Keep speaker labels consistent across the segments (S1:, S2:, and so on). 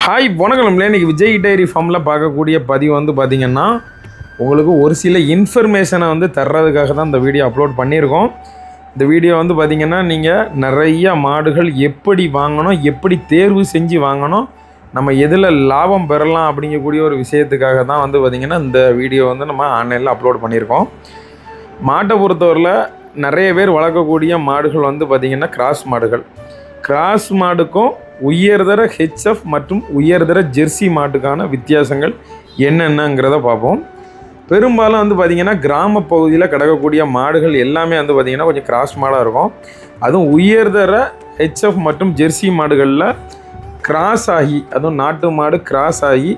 S1: Hi வணக்கம் இன்றைக்கி Vijay diary ஃபார்மில் பார்க்கக்கூடிய பதிவு வந்து பார்த்திங்கன்னா உங்களுக்கு ஒரு சில இன்ஃபர்மேஷனை வந்து தர்றதுக்காக தான் இந்த வீடியோ அப்லோட் பண்ணியிருக்கோம். இந்த வீடியோ வந்து பார்த்திங்கன்னா நீங்கள் நிறைய மாடுகள் எப்படி வாங்கணும் எப்படி தேர்வு செஞ்சு வாங்கணும் நம்ம எதில் லாபம் பெறலாம் அப்படிங்கக்கூடிய ஒரு விஷயத்துக்காக தான் வந்து பார்த்திங்கன்னா இந்த வீடியோ வந்து நம்ம ஆன்லைனில் அப்லோட் பண்ணியிருக்கோம். மாட்டை பொறுத்தவரையில் நிறைய பேர் வளர்க்கக்கூடிய மாடுகள் வந்து பார்த்திங்கன்னா கிராஸ் மாடுகள். கிராஸ் மாடுக்கும் உயர்தர ஹெச்எஃப் மற்றும் உயர்தர ஜெர்சி மாட்டுக்கான வித்தியாசங்கள் என்னென்னங்கிறத பார்ப்போம். பெரும்பாலும் வந்து பார்த்திங்கன்னா கிராம பகுதியில் கிடக்கக்கூடிய மாடுகள் எல்லாமே வந்து பார்த்திங்கன்னா கொஞ்சம் கிராஸ் மாடாக இருக்கும். அதுவும் உயர்தர ஹெச்எஃப் மற்றும் ஜெர்சி மாடுகளில் கிராஸ் ஆகி அதுவும் நாட்டு மாடு கிராஸ் ஆகி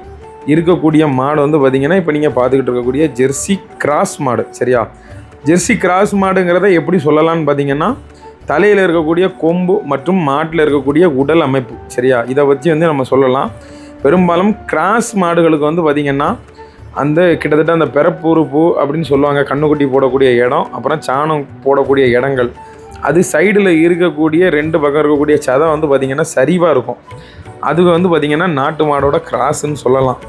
S1: இருக்கக்கூடிய மாடு வந்து பார்த்திங்கன்னா இப்போ நீங்கள் பார்த்துக்கிட்டு இருக்கக்கூடிய ஜெர்சி கிராஸ் மாடு சரியா? ஜெர்சி கிராஸ் மாடுங்கிறத எப்படி சொல்லலாம்னு பார்த்தீங்கன்னா தலையில் இருக்கக்கூடிய கொம்பு மற்றும் மாட்டில் இருக்கக்கூடிய உடல் அமைப்பு. சரியா? இதை பற்றி வந்து நம்ம சொல்லலாம். பெரும்பாலும் கிராஸ் மாடுகளுக்கு வந்து பார்த்திங்கன்னா அந்த கிட்டத்தட்ட அந்த பிறப்புறுப்பு அப்படின்னு சொல்லுவாங்க. கண்ணுக்குட்டி போடக்கூடிய இடம் அப்புறம் சாணம் போடக்கூடிய இடங்கள். அது சைடில் இருக்கக்கூடிய ரெண்டு பக்கம் இருக்கக்கூடிய சதை வந்து பார்த்திங்கன்னா சரிவாக இருக்கும். அது வந்து பார்த்திங்கன்னா நாட்டு மாடோட கிராஸ்ன்னு சொல்லலாம்.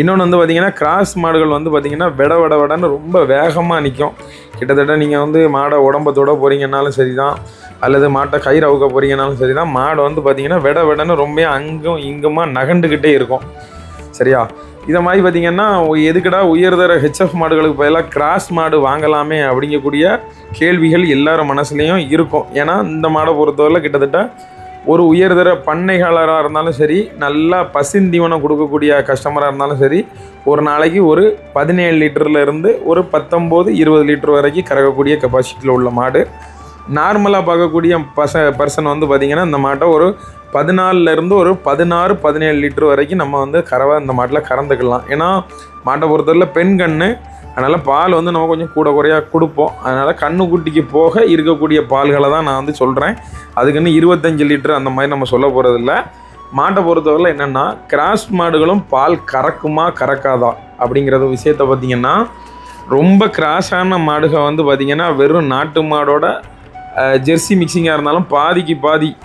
S1: இன்னொன்று வந்து பார்த்திங்கன்னா கிராஸ் மாடுகள் வந்து பார்த்திங்கன்னா விட விட விடன்னு ரொம்ப வேகமாக நிற்கும் கிட்டத்தட்ட நீங்கள் வந்து மாடை உடம்பத்தோட போகிறீங்கன்னாலும் சரி தான் அல்லது மாட்டை கயிறு அவுக்க போகிறீங்கனாலும் சரி தான் மாடு வந்து பார்த்திங்கன்னா விட விடன்னு ரொம்ப அங்கும் இங்குமா நகண்டுக்கிட்டே இருக்கும். சரியா? இதை மாதிரி பார்த்திங்கன்னா எதுக்கடா உயர்தர ஹெச்எஃப் மாடுகளுக்கு பதிலாக கிராஸ் மாடு வாங்கலாமே அப்படிங்கக்கூடிய கேள்விகள் எல்லார் மனசுலேயும் இருக்கும். ஏன்னா இந்த மாடை பொறுத்தவரை கிட்டத்தட்ட ஒரு உயர்தர பண்ணையாளராக இருந்தாலும் சரி நல்லா பசிந்தீவனம் கொடுக்கக்கூடிய கஸ்டமராக இருந்தாலும் சரி ஒரு நாளைக்கு ஒரு பதினேழு லிட்டர்லேருந்து ஒரு பத்தொம்போது இருபது லிட்டர் வரைக்கும் கறக்கக்கூடிய கெப்பாசிட்டியில் உள்ள மாடு. நார்மலாக பார்க்கக்கூடிய பச பர்சன் வந்து பார்த்திங்கன்னா இந்த மாட்டை ஒரு பதினாலிருந்து ஒரு பதினாறு பதினேழு லிட்டர் வரைக்கும் நம்ம வந்து கறவை இந்த மாட்டில் கறந்துக்கலாம். ஏன்னா மாட்டை பொறுத்தவரையில் பெண் கன்று அதனால் பால் வந்து நம்ம கொஞ்சம் கூட குறையாக கொடுப்போம். அதனால் கண்ணுக்குட்டிக்கு போக இருக்கக்கூடிய பால்களை தான் நான் வந்து சொல்கிறேன் அதுக்குன்னு இருபத்தஞ்சி லிட்டர் அந்த மாதிரி நம்ம சொல்ல போகிறதில்ல மாட்டை பொறுத்தவரையில் என்னென்னா கிராஸ் மாடுகளும் பால் கறக்குமா கறக்காதா அப்படிங்கிறத விஷயத்த பார்த்திங்கன்னா ரொம்ப கிராஸான மாடுகள் வந்து பார்த்திங்கன்னா வெறும் நாட்டு மாடோட ஜெர்சி மிக்சிங்காக இருந்தாலும் பாதிக்கு பாதி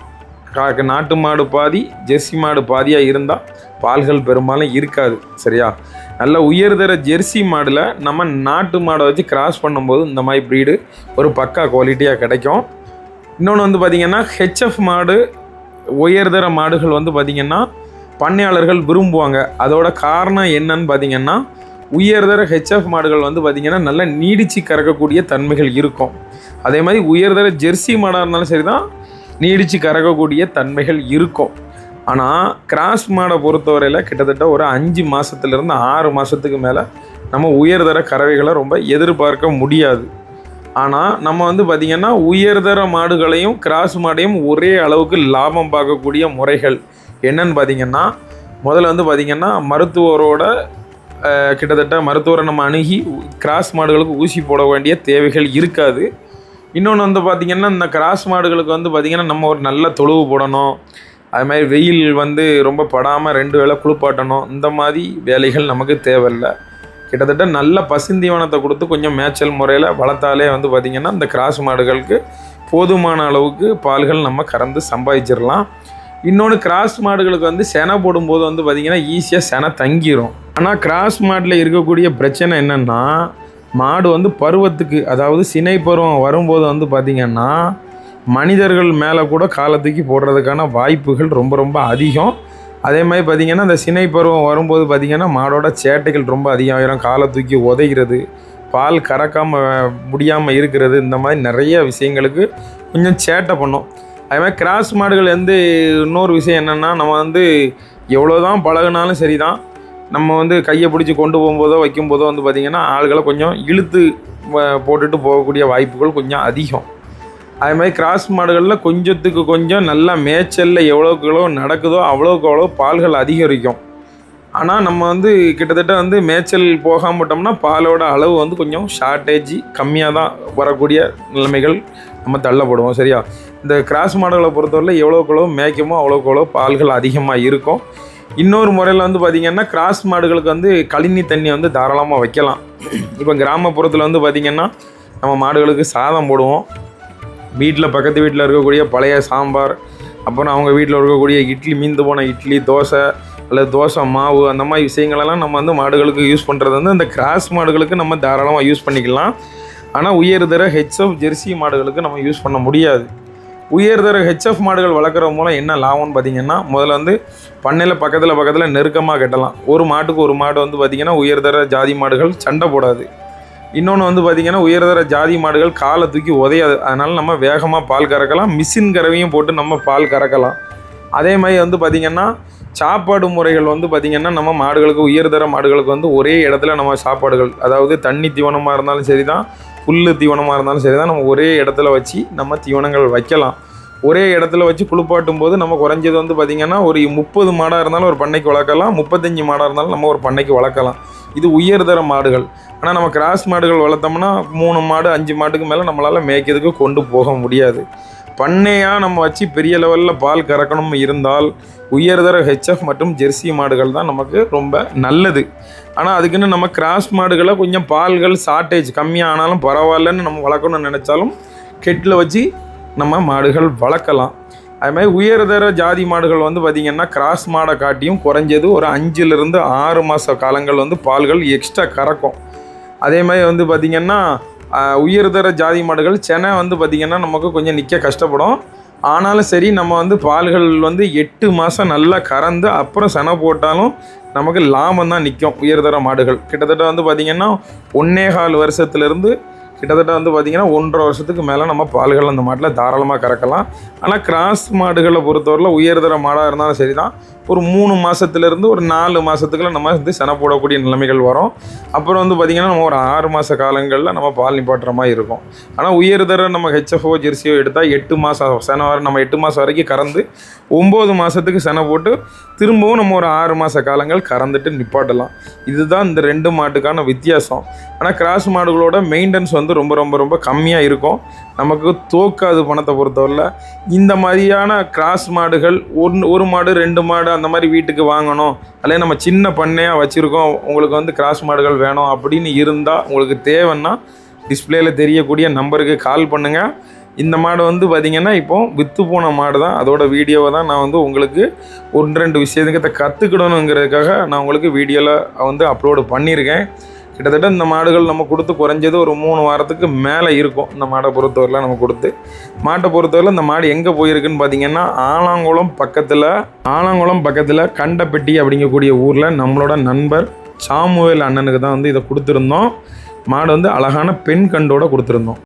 S1: கா- நாட்டு மாடு பாதி ஜெர்சி மாடு பாதியாக இருந்தால் பால்கள் பெரும்பாலும் இருக்காது சரியா? நல்ல உயர்தர ஜெர்சி மாடில் நம்ம நாட்டு மாடை வச்சு கிராஸ் பண்ணும்போது இந்த மாதிரி ப்ரீடு ஒரு பக்கா குவாலிட்டியாக கிடைக்கும். இன்னொன்று வந்து பார்த்திங்கன்னா ஹெச்எஃப் மாடு உயர்தர மாடுகள் வந்து பார்த்திங்கன்னா பண்ணையாளர்கள் விரும்புவாங்க. அதோட காரணம் என்னன்னு பார்த்தீங்கன்னா உயர்தர ஹெச்எஃப் மாடுகள் வந்து பார்த்திங்கன்னா நல்லா நீடிச்சு கறக்கக்கூடிய தன்மைகள் இருக்கும். அதே மாதிரி உயர்தர ஜெர்சி மாடாக இருந்தாலும் சரி தான் நீடிச்சு கறக்கக்கூடிய தன்மைகள் இருக்கும். ஆனால் கிராஸ் மாடை பொறுத்தவரையில் கிட்டத்தட்ட ஒரு அஞ்சு மாதத்துலேருந்து ஆறு மாதத்துக்கு மேலே நம்ம உயர்தர கறவைகளை ரொம்ப எதிர்பார்க்க முடியாது. ஆனால் நம்ம வந்து பார்த்திங்கன்னா உயர்தர மாடுகளையும் கிராஸ் மாடையும் ஒரே அளவுக்கு லாபம் பார்க்கக்கூடிய முறைகள் என்னன்னு பார்த்தீங்கன்னா முதல்ல வந்து பார்த்திங்கன்னா மருத்துவரோட கிட்டத்தட்ட மருத்துவரை நம்ம அணுகி கிராஸ் மாடுகளுக்கு ஊசி போட வேண்டிய தேவைகள் இருக்காது. இன்னொன்று வந்து பார்த்திங்கன்னா இந்த கிராஸ் மாடுகளுக்கு வந்து பார்த்திங்கன்னா நம்ம ஒரு நல்ல தொழுவு போடணும். அது மாதிரி வெயில் வந்து ரொம்ப படாமல் ரெண்டு வேளை குளிப்பாட்டணும். இந்த மாதிரி வேலைகள் நமக்கு தேவையில்லை. கிட்டத்தட்ட நல்ல பசுந்தீவனத்தை கொடுத்து கொஞ்சம் மேய்ச்சல் முறையில் வளர்த்தாலே வந்து பார்த்திங்கன்னா இந்த கிராஸ் மாடுகளுக்கு போதுமான அளவுக்கு பால்கள் நம்ம கறந்து சம்பாதிச்சிடலாம். இன்னொன்று கிராஸ் மாடுகளுக்கு வந்து செனை போடும்போது வந்து பார்த்திங்கன்னா ஈஸியாக செனை தங்கிரும். ஆனால் கிராஸ் மாட்டில் இருக்கக்கூடிய பிரச்சனை என்னென்னா மாடு வந்து பருவத்துக்கு அதாவது சினை பருவம் வரும்போது வந்து பார்த்திங்கன்னா மனிதர்கள் மேலே கூட காலத்துக்கு போடுறதுக்கான வாய்ப்புகள் ரொம்ப ரொம்ப அதிகம். அதே மாதிரி பார்த்திங்கன்னா அந்த சினை பருவம் வரும்போது பார்த்திங்கன்னா மாடோட சேட்டைகள் ரொம்ப அதிகமாகிடும் காலை தூக்கி உதைகிறது பால் கறக்காமல் முடியாமல் இருக்கிறது இந்த மாதிரி நிறைய விஷயங்களுக்கு கொஞ்சம் சேட்டை பண்ணும். அதே மாதிரி கிராஸ் மாடுகள் வந்து இன்னொரு விஷயம் என்னென்னா நம்ம வந்து எவ்வளோ தான் பழகுனாலும் சரி தான் நம்ம வந்து கையை பிடிச்சி கொண்டு போகும்போதோ வைக்கும்போதோ வந்து பார்த்திங்கன்னா ஆள்களை கொஞ்சம் இழுத்து வ- போட்டுட்டு போகக்கூடிய வாய்ப்புகள் கொஞ்சம் அதிகம். அதே மாதிரி கிராஸ் மாடுகளில் கொஞ்சத்துக்கு கொஞ்சம் நல்லா மேய்ச்சலில் எவ்வளோக்கு எவ்வளோ நடக்குதோ அவ்வளோக்கு அவ்வளோ பால்கள் அதிகரிக்கும். ஆனால் நம்ம வந்து கிட்டத்தட்ட வந்து மேய்ச்சல் போகாம விட்டோம்னா பாலோட அளவு வந்து கொஞ்சம் ஷார்ட்டேஜ் கம்மியாக தான் வரக்கூடிய நிலைமைகள் நம்ம தள்ளப்படுவோம் சரியா? இந்த கிராஸ் மாடுகளை பொறுத்தவரை எவ்வளோக்கு எவ்வளோ மேய்க்குமோ அவ்வளோக்கு எவ்வளோ பால்கள் அதிகமாக இருக்கும். இன்னொரு முறையில் வந்து பார்த்திங்கன்னா கிராஸ் மாடுகளுக்கு வந்து கழினி தண்ணி வந்து தாராளமாக வைக்கலாம். இப்போ கிராமப்புறத்தில் வந்து பார்த்திங்கன்னா நம்ம மாடுகளுக்கு சாதம் போடுவோம். வீட்டில் பக்கத்து வீட்டில் இருக்கக்கூடிய பழைய சாம்பார் அப்புறம் அவங்க வீட்டில் இருக்கக்கூடிய இட்லி மீந்து போன இட்லி தோசை அல்லது தோசை மாவு அந்த மாதிரி விஷயங்களெல்லாம் நம்ம வந்து மாடுகளுக்கு யூஸ் பண்ணுறது வந்து அந்த கிராஸ் மாடுகளுக்கு நம்ம தாராளமாக யூஸ் பண்ணிக்கலாம். ஆனால் உயர்தர ஹெச்எஃப் ஜெர்சி மாடுகளுக்கு நம்ம யூஸ் பண்ண முடியாது. உயர்தர ஹெச்எஃப் மாடுகள் வளர்க்குற மூலம் என்ன லாபம்னு பார்த்தீங்கன்னா முதல்ல வந்து பண்ணையில் பக்கத்தில் பக்கத்தில் நெருக்கமாக கட்டலாம். ஒரு மாட்டுக்கு ஒரு மாடு வந்து பார்த்திங்கன்னா உயர்தர ஜாதி மாடுகள் சண்டை போடாது. இன்னொன்று வந்து பார்த்திங்கன்னா உயர்தர ஜாதி மாடுகள் காலை தூக்கி உதையாது. அதனால் நம்ம வேகமாக பால் கறக்கலாம். மிஷின் கறவையும் போட்டு நம்ம பால் கறக்கலாம். அதே மாதிரி வந்து பார்த்திங்கன்னா சாப்பாடு முறைகள் வந்து பார்த்திங்கன்னா நம்ம மாடுகளுக்கு உயர்தர மாடுகளுக்கு வந்து ஒரே இடத்துல நம்ம சாப்பாடுகள் அதாவது தண்ணி தீவனமாக இருந்தாலும் சரி தான் புல் தீவனமாக இருந்தாலும் சரி தான் நம்ம ஒரே இடத்துல வச்சு நம்ம தீவனங்கள் வைக்கலாம். ஒரே இடத்துல வச்சு குளிப்பாட்டும் போது நம்ம குறைஞ்சது வந்து பார்த்திங்கன்னா ஒரு முப்பது மாடாக இருந்தாலும் ஒரு பண்ணைக்கு வளர்க்கலாம். முப்பத்தஞ்சு மாடாக இருந்தாலும் நம்ம ஒரு பண்ணைக்கு வளர்க்கலாம். இது உயர்தர மாடுகள். ஆனால் நம்ம கிராஸ் மாடுகள் வளர்த்தோம்னா மூணு மாடு அஞ்சு மாட்டுக்கு மேலே நம்மளால் மேய்க்கிறதுக்கு கொண்டு போக முடியாது. பண்ணையாக நம்ம வச்சு பெரிய லெவலில் பால் கறக்கணும் இருந்தால் உயர்தர ஹெச்எஃப் மற்றும் ஜெர்சி மாடுகள் தான் நமக்கு ரொம்ப நல்லது. ஆனால் அதுக்குன்னு நம்ம கிராஸ் மாடுகளை கொஞ்சம் பால்கள் ஷார்ட்டேஜ் கம்மியாக ஆனாலும் பரவாயில்லன்னு நம்ம வளர்க்கணும்னு நினச்சாலும் கெட்டில் வச்சு நம்ம மாடுகள் வளர்க்கலாம். அதுமாதிரி உயர்தர ஜாதி மாடுகள் வந்து பார்த்திங்கன்னா கிராஸ் மாடை காட்டியும் குறைஞ்சது ஒரு அஞ்சுலேருந்து ஆறு மாத காலங்கள் வந்து பால்கள் எக்ஸ்ட்ரா கறக்கும். அதே மாதிரி வந்து பார்த்திங்கன்னா உயர்தர ஜாதி மாடுகள் செனை வந்து பார்த்திங்கன்னா நமக்கு கொஞ்சம் நிற்க கஷ்டப்படும். ஆனாலும் சரி நம்ம வந்து பால்கள் வந்து எட்டு மாதம் நல்லா கறந்து அப்புறம் செனை போட்டாலும் நமக்கு லாபம் தான் நிற்கும் உயர்தர மாடுகள். கிட்டத்தட்ட வந்து பார்த்திங்கன்னா ஒன்னே கால் வருஷத்துலேருந்து கிட்டத்தட்ட வந்து பார்த்திங்கன்னா ஒன்றரை வருஷத்துக்கு மேலே நம்ம பால்கள் அந்த மாட்டில் தாராளமாக கறக்கலாம். ஆனால் கிராஸ் மாடுகளை பொறுத்தவரையில் உயர்தர மாடாக இருந்தாலும் சரி தான் ஒரு மூணு மாதத்துலேருந்து ஒரு நாலு மாதத்துக்குள்ள நம்ம வந்து செனை போடக்கூடிய நிலைமைகள் வரும். அப்புறம் வந்து பார்த்திங்கன்னா நம்ம ஒரு ஆறு மாத காலங்களில் நம்ம பால் நிப்பாட்டுற மாதிரி இருக்கும். ஆனால் உயர்தர நம்ம ஹெச்எஃப்ஓ ஜெர்சியோ எடுத்தால் எட்டு மாதம் செனை வர நம்ம எட்டு மாதம் வரைக்கும் கறந்து ஒம்பது மாதத்துக்கு செனை போட்டு திரும்பவும் நம்ம ஒரு ஆறு மாத காலங்கள் கறந்துட்டு நிப்பாட்டலாம். இதுதான் இந்த ரெண்டு மாட்டுக்கான வித்தியாசம். ஆனால் கிராஸ் மாடுகளோட மெயின்டெனன்ஸ் வந்து ரொம்ப ரொம்ப ரொம்ப கம்மியாக இருக்கும். நமக்கு தோக்காது பணத்தை பொறுத்தவரையில். இந்த மாதிரியான கிராஸ் மாடுகள் ஒன்று ஒரு மாடு ரெண்டு மாடு அந்த மாதிரி வீட்டுக்கு வாங்கணும். அல்லது நம்ம சின்ன பண்ணையாக வச்சுருக்கோம் உங்களுக்கு வந்து கிராஸ் மாடுகள் வேணும் அப்படின்னு இருந்தால் உங்களுக்கு தேவைன்னா டிஸ்பிளேயில் தெரியக்கூடிய நம்பருக்கு கால் பண்ணுங்கள் இந்த மாடு வந்து பார்த்திங்கன்னா இப்போ விற்று போன மாடு தான் அதோட வீடியோவை தான் நான் வந்து உங்களுக்கு ஒன்று ரெண்டு விஷயத்துக்கு கற்றுக்கிடணுங்கிறதுக்காக நான் உங்களுக்கு வீடியோவில் வந்து அப்லோடு பண்ணியிருக்கேன். கிட்டத்தட்ட இந்த மாடுகள் நம்ம கொடுத்து குறைஞ்சது ஒரு மூணு வாரத்துக்கு மேலே இருக்கும் இந்த மாடை பொறுத்தவரையில் நம்ம கொடுத்து. மாட்டை பொறுத்தவரையில் இந்த மாடு எங்கே போயிருக்குன்னு பார்த்தீங்கன்னா ஆலாங்குளம் பக்கத்தில் ஆலாங்குளம் பக்கத்தில் கண்டப்பட்டி அப்படிங்கக்கூடிய ஊரில் நம்மளோட நண்பர் சாமுவேல் அண்ணனுக்கு தான் வந்து இதை கொடுத்துருந்தோம். மாடு வந்து அழகான பெண் கண்டோட கொடுத்துருந்தோம்.